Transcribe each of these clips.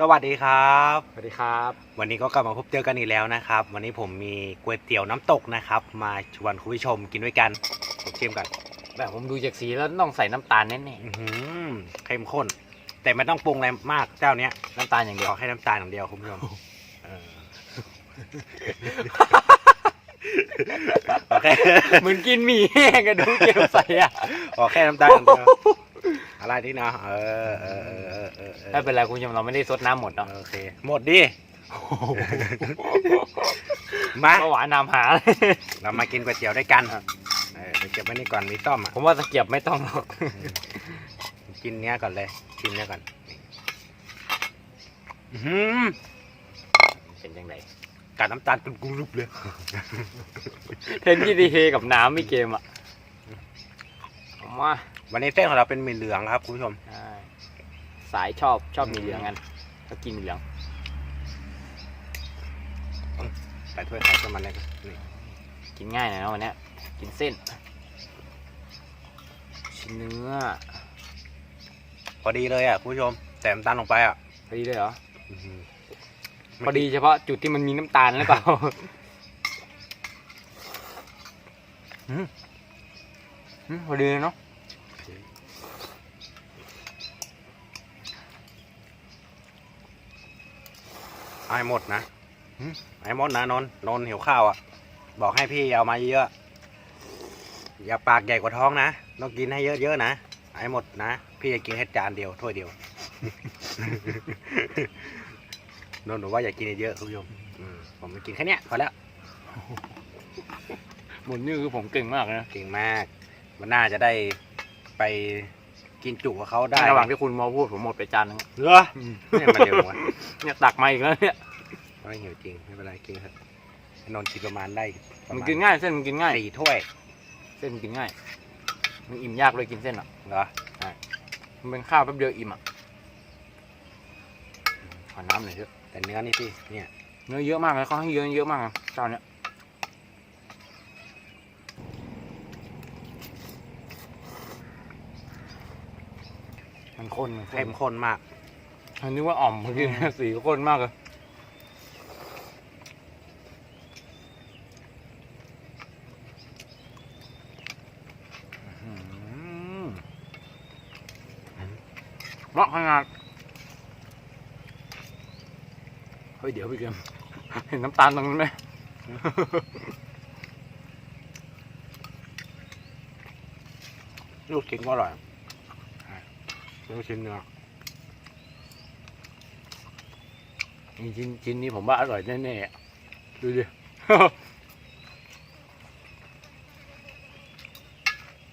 สวัสดีครับ สวัสดีครับ วันนี้ก็กลับมาพบเจอกันอีกแล้วนะครับ วันนี้ผมมีก๋วยเตี๋ยวน้ำตกนะครับ มาชวนคุณผู้ชมกินด้วยกันผมชิมกันแบบผมดูจากสีแล้วต้องใส่น้ำตาลแน่อื้อหือเข้มข้น แต่ไม่ต้องปรุงอะไรมากเจ้าเนี้ยๆน้ำตาลอย่างเดียวขอแค่น้ำตาลอย่างเดียวคุณผู้ชมเออโอเค เหมือนกินหมี่แห้งกันดูเกมใส่อะขอแค่น้ำตาลอย่างเดียว อะไรที่เนาะเออเออเออเออเออเออไม่เป็นไรคุณผู้ชมเราไม่ได้ซดน้ำหมดเนาะโอเค หมดดิมาเบาหวานนำหาเรามากินก๋วยเตี๋ยวด้วยกันเออเดี๋ยวเก็บไว้นี่ก่อนมีต้อมอะผมว่าตะเกียบไม่ต้องหรอกกินเนี้ยก่อนเลยกินเนี้ยก่อนอื้อหือเป็นยังไงกัดน้ำตาลกรุบกรุบเลยเทนที่ดีเฮกับน้ำไม่เกมอะผมว่า วันนี้เส้นของเราเป็นหมี่เหลืองครับคุณผู้ชม ใช่สายชอบชอบหมีเหลืองกันชอบกินหมีเหลืองใส่ถ้วยใส่ขึ้นมาเลยนี่กินง่ายหน่อยนะวันเนี้ยกินเส้น ชิ้นเนื้อพอดีเลยอะคุณผู้ชมใส่น้ำตาลลงไปอะพอดีเลยเหรออื้อหือพอดีเฉพาะจุดที่มันมีน้ำตาลหรือเปล่า อืมอืมพอดีเลยเนาะ เอาให้หมดนะหืมเอาให้หมดนะนนท์นนท์หิวข้าวอะ บอกให้พี่เอามาเยอะๆอย่าปากใหญ่กว่าท้องนะต้องกินให้เยอะๆนะเอาให้หมดนะพี่จะกินแค่จานเดียวถ้วยเดียวนนท์บอกว่าอย่ากินเยอะๆคุณผู้ชมอืมผมกินแค่เนี้ยพอแล้วหมุนนี่คือผมเก่งมากเลยนะเก่งมาก มันน่าจะได้ไป กินจุกับเขาได้ระหว่างที่คุณมอพูดผมหมดไปจานนึงเหรอเนี่ยมันเร็ววะเนี่ยตักมาอีกแล้วเนี่ยไม่หิวจริงไม่เป็นไรกินเถอะให้นนท์กินประมาณได้ประมันมาณกินง่ายเส้นมันกินง่ายสี่ถ้วย เส้นมันกินง่ายมันอิ่มยากเลยกินเส้นอะเหรอมันเป็นข้าวแป๊บเดียวอิ่มอะขอน้ำหน่อยเถอะแต่เนื้อนี่พี่เนี่ยเนื้อเยอะมากเลยเขาให้เยอะเยอะมากนะเจ้าเนี้ย มันข้นมันข้เข้นมข้นมาก อันนี้ว่าอ่อมเมื่อกี้นะสีข้นมากเลยอืมเหมาะขนาดเฮ้ยเดี๋ยวพี่เกมเห็นน้ำตาลตรงนั้นไหม ลูกชิ้นก็อร่อย ลูกชิ้นเนื้อนี่ชิ้นชิ้นนี้ผมว่าอร่อยแน่ๆอะดูดิ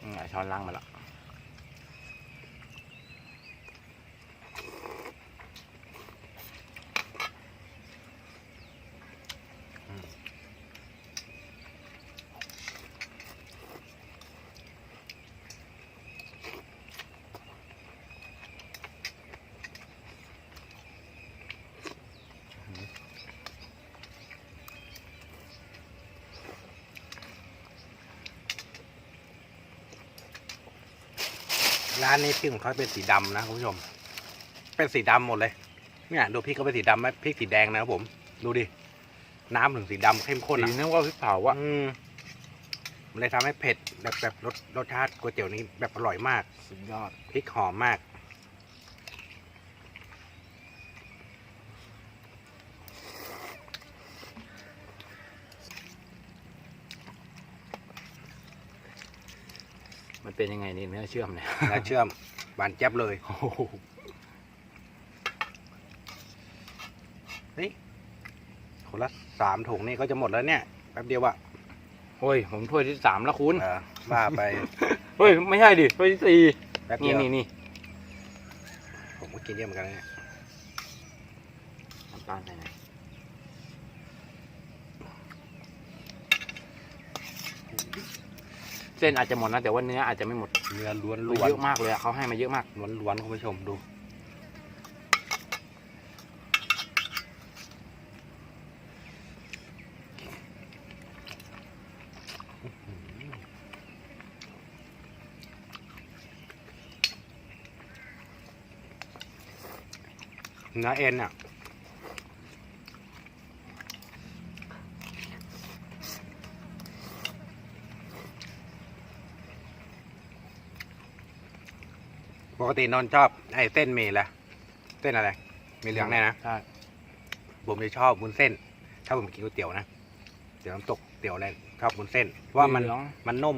อืมเอาช้อนล้างมาละ ร้านนี้พริกของเขาเป็นสีดำนะคุณผู้ชม เป็นสีดำหมดเลย เนี่ยดูพริกก็เป็นสีดำไหมพริกสีแดงนะครับผม ดูดิ น้ำถึงสีดำเข้มข้นสีอะนึกว่าพริกเผาอะอืมมันเลยทำให้เผ็ดแบบแบบรสรสชาติก๋วยเตี๋ยวนี้แบบอร่อยมากสุดยอดพริกหอมมาก มันเป็นยังไงนี่เนื้อเชื่อมเนี่ยแล้วเชื่อมหวานแจ๊บเลยโอ้โหคนละสามถุงนี่ก็จะหมดแล้วเนี่ยแป๊บเดียวอะโอ้ย ผมถ้วยที่สามแล้วคุณเออว่าไปเฮ้ยไม่ใช่ดิถ้วยที่สี่แป๊บเดีนี่ยวนี่นี่ผมก็กินเยอะเหมือนกันนะเนี่ยน้ำตาลใส่ไหน เส้นอาจจะหมดนะ แต่ว่าเนื้ออาจจะไม่หมดเนื้อล้วนมันล้วนเยอะมากเลยอะเขาให้มาเยอะมากล้วนล้วนคุณผู้ชมดูอเนื้อเอ็นเนี่ ปกตินนท์ชอบไอ้เส้นหมีแหละเส้นอะไรมีเหลืองแน่นะใช่ผมจะชอบวุ้นเส้น ถ้าผมกินก๋วยเตี๋ยวนะเดี๋ยวน้ำตกเตี๋ยวอะไรชอบวุ้นเส้นเพราะว่ามันเหลือง มันนุ่ม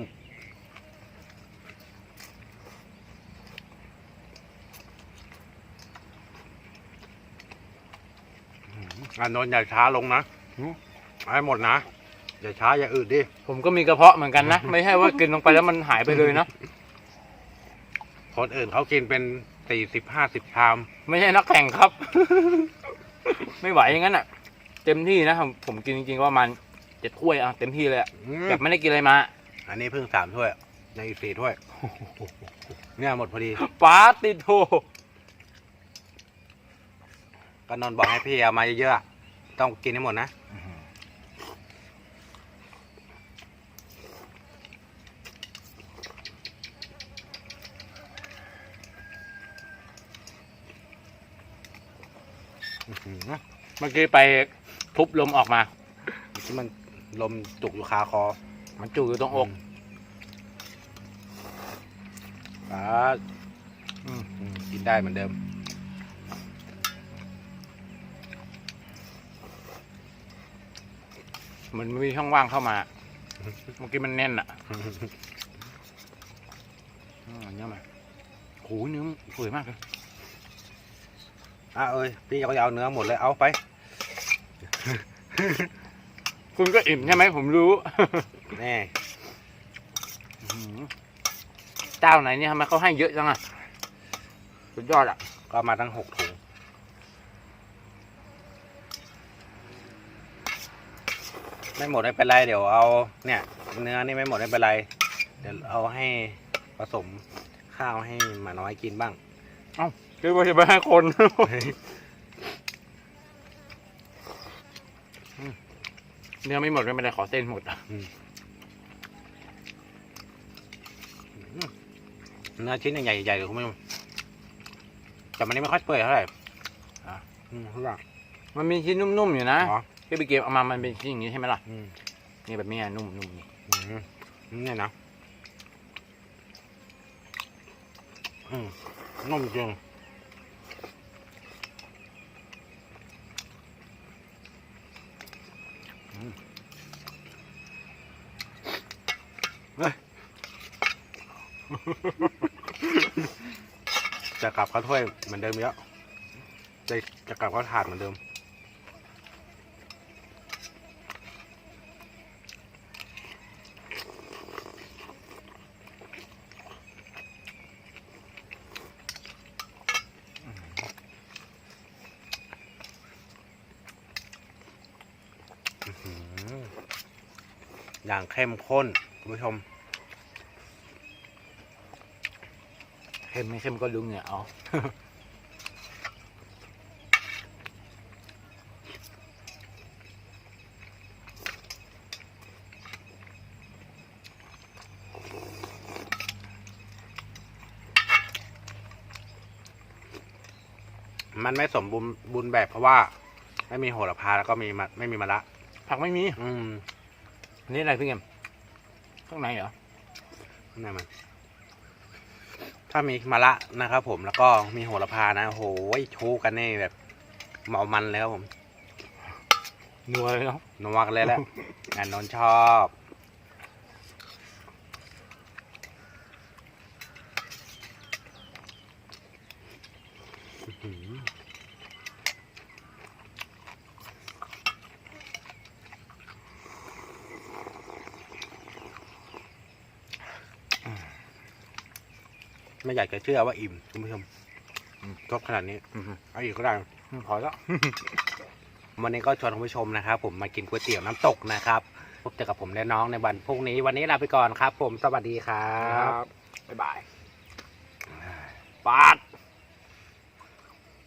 อานนท์อย่าช้าลงนะหืม เอาให้หมดนะ อย่าช้าอย่าอืดดิ ผมก็มีกระเพาะเหมือนกันนะ ไม่ใช่ว่ากินลงไปแล้วมันหายไปเลยนะ คนอื่นเขากินเป็นสี่สิบห้าสิบชาม ไม่ใช่นักแข่งครับ ไม่ไหวอย่างนั้นอะ เต็มที่นะผมผมกินจริงๆก็ประมาณเจ็ดถ้วยอะเต็มที่เลยอะอืม แบบไม่ได้กินอะไรมาอันนี้เพิ่งสามถ้วยในอีกสี่ถ้วย เนี่ยหมดพอดีปาติโทก็นนท์บอกให้พี่เอามาเยอะๆอะต้องกินให้หมดนะ อื้อหือเมื่อกี้ไปทุบลมออกมา ที่มันลมจุกอยู่คาคอมันจุกอยู่ตรงอกอ่าอืมกินได้เหมือนเดิมเหมันมีช่องว่างเข้ามา เมื่อกี้มันแน่นอะอืมเนื้อมาโอ้ยเนื้อสวยมากเลย อะเอ้ยพี่ก็จะเอาเนื้อหมดเลยเอาไป คุณก็อิ่มใช่ไหมผมรู้ แน่อื้อหือเจ้าไหนเนี่ยทำไมเขาให้เยอะจังอะ สุดยอดอะ ก็มาตั้งหกถุงไม่หมดไม่เป็นไรเดี๋ยวเอาเนี่ย เนื้อนี่ไม่หมดไม่เป็นไร เดี๋ยวเอาให้ผสมข้าวให้หมาน้อยกินบ้าง คือว่าจะไปให้คนเนื้อไม่หมดไม่เป็นไรขอเส้นหมดอะเนื้อชิ้นใหญ่ๆใหญ่ๆเลยคุณผู้ชมแต่มันนี่ไม่ค่อยเปื่อยเท่าไหร่อะอืมเท่าไหร่มันมีชิ้นนุ่มๆอยู่นะอ๋อที่ไปเกมเอามามันเป็นชิ้นอย่างนี้ใช่ไหมล่ะอืมนี่แบบนี้อะนุ่มๆนี่อืมนี่นะอืมนุ่มจริงอืมเฮ้ย จะกลับข้าถ้วยเหมือนเดิมเยอะจะจะกลับข้าถาดเหมือนเดิมอืมอย่างเข้มข้นคุณผู้ชม เค็มไม่เค็มก็ลุงเนี่ยเอามันไม่สมบูรณ์บุญแบบเพราะว่า ไม่มีโหระพาแล้วก็มีมะไม่มีมะระผักไม่มี อืมอันนี่อะไรพี่เกมข้างในเหรอนี่นมัน ถ้ามีมะระนะครับผมแล้วก็มีโหระพานะโอ้โหชูกันนี่แบบเมามันแล้วผมนัวเลยเนาะนัวกันเลยแหละงานนนท์ชอบ ไม่อยากจะเชื่อว่าอิ่มคุณผู้ชมครบขนาดนี้อืมเอาอีกก็ได้พอแล้ววันนี้ก็ชวนคุณผู้ชมนะครับ ผมมากินก๋วยเตี๋ยวน้ำตกนะครับพบเจอกับผมและน้องในวันพรุ่งนี้ วันนี้ลาไปก่อนครับ ผมสวัสดีครับบ๊ายบายปาด